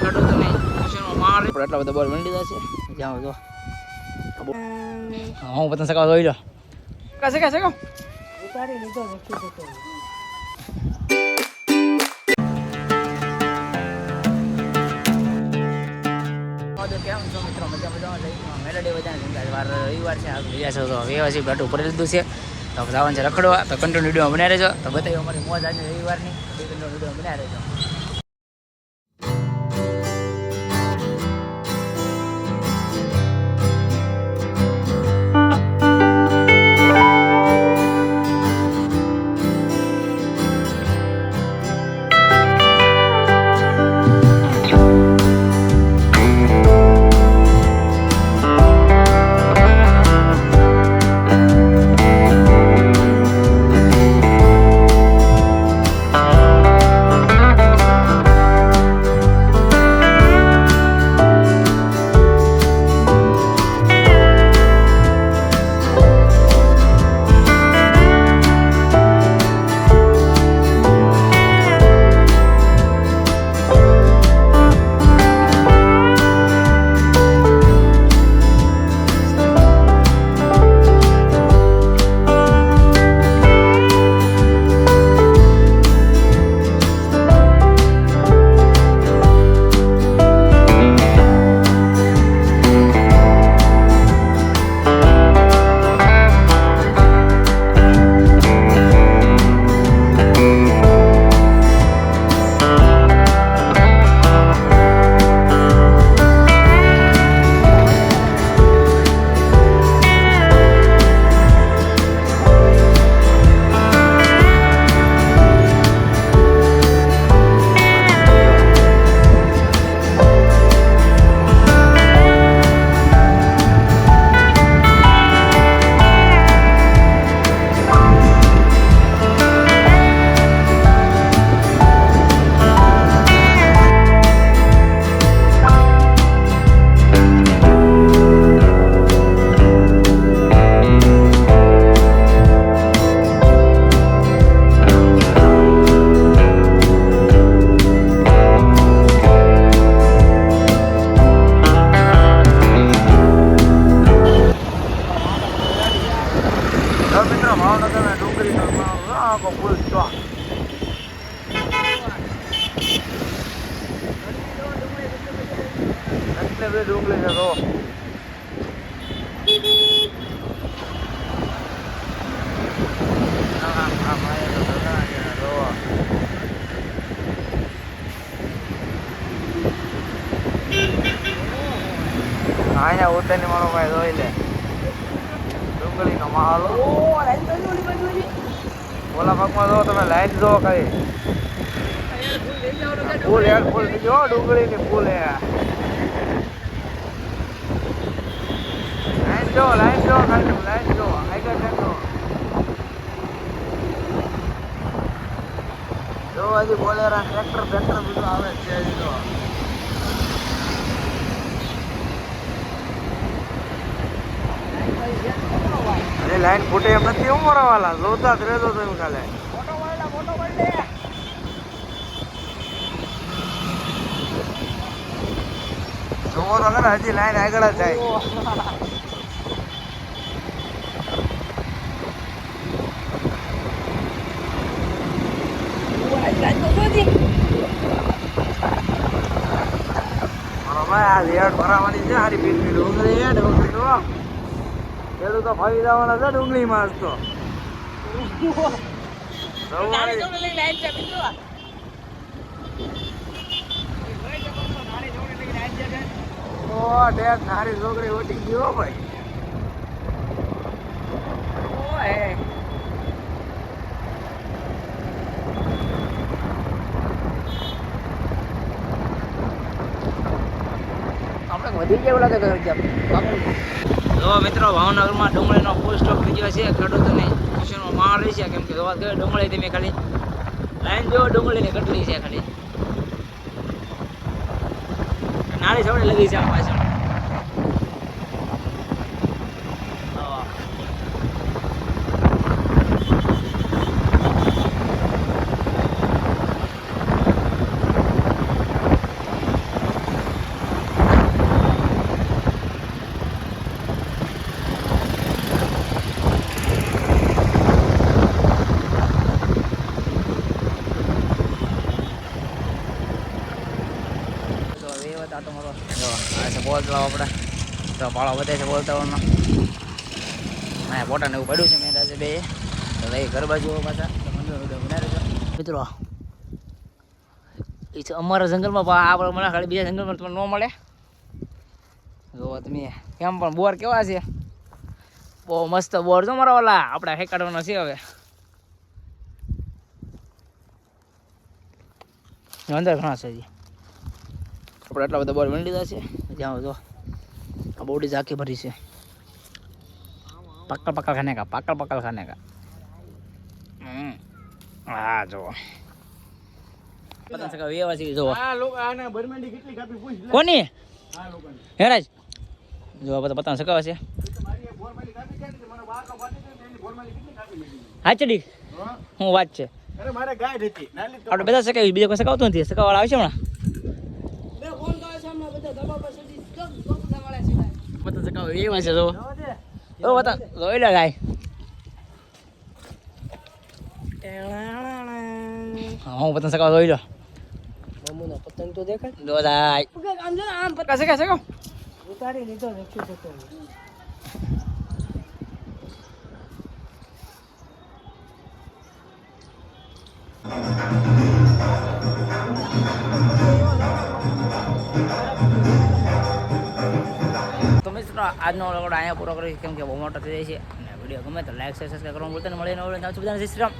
ખેડૂતોને ખુશીનો માર. એટલા બધા બોલ વીણી લીધા છે. જ્યાં જો. હું પતંગ સકાવ જોઈ લો. કાશે કાશે કહો ઉતારી લીધો નથી જતો કેમ છો મિત્રો? મજા મજામાં. લઈ મેલેડી જેમ વાર રવિવાર છે. આ રહ્યા છો તો વ્યવસ્થિત ઉપર લીધું છે. તો જવાનું છે રખડવા. તો કંટ્રોલ વીડિયો બનાવી રહેજો. તો બતાવી અમારી મોજ આજે રવિવારની. કંટ્રોલ વીડિયો બનાવી રહેજો. બધી ડુંગળી છે તો. અહીંયા મારો ભાઈ જોઈ લે. ડુંગળીનો માહોલ. ઓલા ભાગમાં જો તમે લાઈન જો કઈ ફૂલ યાર ફૂલ થઈ ડુંગળી ડુંગળીની ફૂલ હે. જો લાઈન જો ખાલી લાઈન જો આગળ જો જો હજી બોલેરા ટ્રેક્ટર ટ્રેક્ટર બધું આવે છે અરે લાઈન ફૂટે એમ નથી હું વાલા જોતા જ રહેતો તમે કાલે જોવો તો ખરા હજી લાઈન આગળ જ જાય મારો ભાઈ આ રેડ ભરાવાની છે હારી પીટ પીટ ડુંગળી છે ડુંગળી જો ખેડૂતો ફરી જવાના છે ડુંગળીમાં આજ તો. નારી છોકરી ઓટી ગયો ભાઈ. વધી એવું લાગે તો મિત્રો, ભાવનગરમાં ડુંગળીનો ફૂલ સ્ટોક થઈ ગયો છે. ખેડૂતોને ખુશીનો માહોલ રહી છે. કેમ કે જોવા ગયો ડુંગળી તમે ખાલી લાઈન જો ડુંગળીની કટલી છે ખાલી. નાની સવડે લગી છે આ પાછળ હા. તો આટો મારો જો બોલતા આપણે તો પાળો વધે છે બોલતાઓનો. મેં પોટાને એવું પડ્યું છે મેં આજે બે. તો ભાઈ ઘર બાજુ પાછા. મિત્રો એ અમારા જંગલમાં, પણ આપણે મને ખાલી બીજા જંગલમાં તમને ન મળે. જો તમે કેમ પણ બોર કેવા છે? બહુ મસ્ત બોર છો મારા ઓલા. આપણે હેકાડવાનો છે હવે. અંદર ઘણા છે આપણે એટલા બધા બોર વીણી લીધા છે. જ્યાં જો આ બોડી ઝાકી ભરી છે. પકડ પકડ ખાને કા પકડ પકડ ખાને કા. હા જો પતંગ સગા વ્યવહાર છે જો આ લોકો આને બરમેન્ડી કેટલી કાપી પૂછ લે. કોની? હેરાજ. જો આ બધા પતંગ સગાવે છે? હાચડી? હું. વાત છે. અરે મારે ગાય હતી. નાલી તો આપણે બધા સગાવી બીજા કોઈ સગાવતું નથી. સગાવાળા આવશે હમણાં બે ફોન કરે છે હમણાં બધા ધબા પર સુધી જો ગોપડા વાળા છે કાંઈ. પતંગ સગાવે વ્યવહાર છે જો જવા દે. ઓ પતંગ જોઈ લે ગાય હા હું પતંગ સગાવ જોઈ લો મામુનો પતંગ તો દેખાય જો દાય આમ જો ને, આમ પતંગ સગા સગાવ ઉતારી લીધો નથી થતો તો મિત્રો, આજનો આપણે અહીંયા પૂરો કરીશ કેમ કે બહુ મોટો થઈ જાય છે. અને વીડિયો ગમે તો લાઈક શેર સબસ્ક્રાઈબ કરવાનું બોલતા નહીં. મળીને બધાને જય શ્રી રામ.